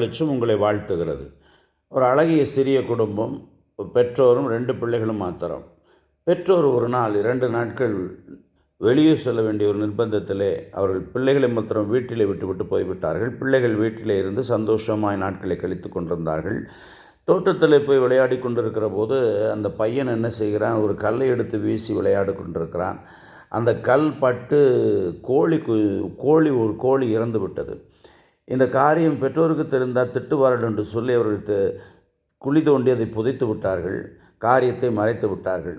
வெளிச்சம் உங்களை வாழ்த்துகிறது. ஒரு அழகிய சிறிய குடும்பம் பெற்றோரும் ரெண்டு பிள்ளைகளும் மாத்திரம். பெற்றோர் ஒரு நாள் இரண்டு நாட்கள் வெளியே செல்ல வேண்டிய ஒரு நிர்பந்தத்திலே அவர்கள் பிள்ளைகளை மாத்திரம் வீட்டிலே விட்டுவிட்டு போய்விட்டார்கள். பிள்ளைகள் வீட்டிலே இருந்து சந்தோஷமாய் நாட்களை கழித்து கொண்டிருந்தார்கள். தோட்டத்தில் போய் விளையாடி கொண்டிருக்கிற போது அந்த பையன் என்ன செய்கிறான்? ஒரு கல்லை எடுத்து வீசி விளையாடி கொண்டிருக்கிறான். அந்த கல் பட்டு கோழி கோழி ஒரு கோழி இறந்து விட்டது. இந்த காரியம் பெற்றோருக்கு தெரிந்தால் திட்டுவார்கள் என்று சொல்லி அவர்கள் குழி தோண்டி அதை புதைத்து விட்டார்கள் காரியத்தை மறைத்து விட்டார்கள்.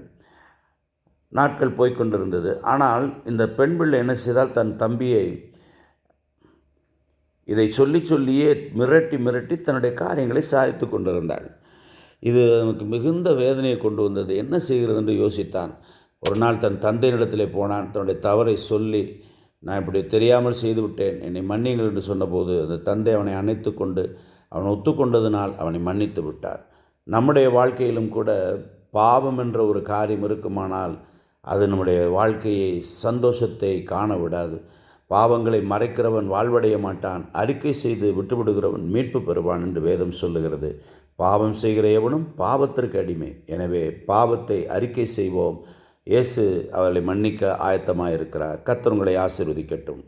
நாட்கள் போய்கொண்டிருந்தது ஆனால் இந்த பெண் பிள்ளை என்ன செய்தால் தன் தம்பியை இதை சொல்லி சொல்லியே மிரட்டி மிரட்டி தன்னுடைய காரியங்களை சாதித்து கொண்டிருந்தாள். இது நமக்கு மிகுந்த வேதனையை கொண்டு வந்தது. என்ன செய்கிறது என்று யோசித்தான். ஒரு நாள் தன் தந்தையினிடத்திலே போனான். தன்னுடைய தவறை சொல்லி நான் இப்படி தெரியாமல் செய்துவிட்டேன். என்னை மன்னிங்கள் என்று சொன்னபோது அந்த தந்தை அவனை அணைத்து கொண்டு அவன் ஒத்துக்கொண்டதினால் அவனை மன்னித்து விட்டார். நம்முடைய வாழ்க்கையிலும் கூட பாவம் என்ற ஒரு காரியம் இருக்குமானால் அது நம்முடைய வாழ்க்கையை சந்தோஷத்தை காண விடாது பாவங்களை மறைக்கிறவன் வாழ்வடைய மாட்டான். அறிக்கை செய்து விட்டுவிடுகிறவன் மீட்பு பெறுவான் என்று வேதம் சொல்லுகிறது. பாவம் செய்கிற எவனும் பாவத்திற்கு அடிமை. எனவே பாவத்தை அறிக்கை செய்வோம். இயேசு அவர்களை மன்னிக்க ஆயத்தமாக இருக்கிறார் கத்தர் உங்களை ஆசிர்வதிக்கட்டும்.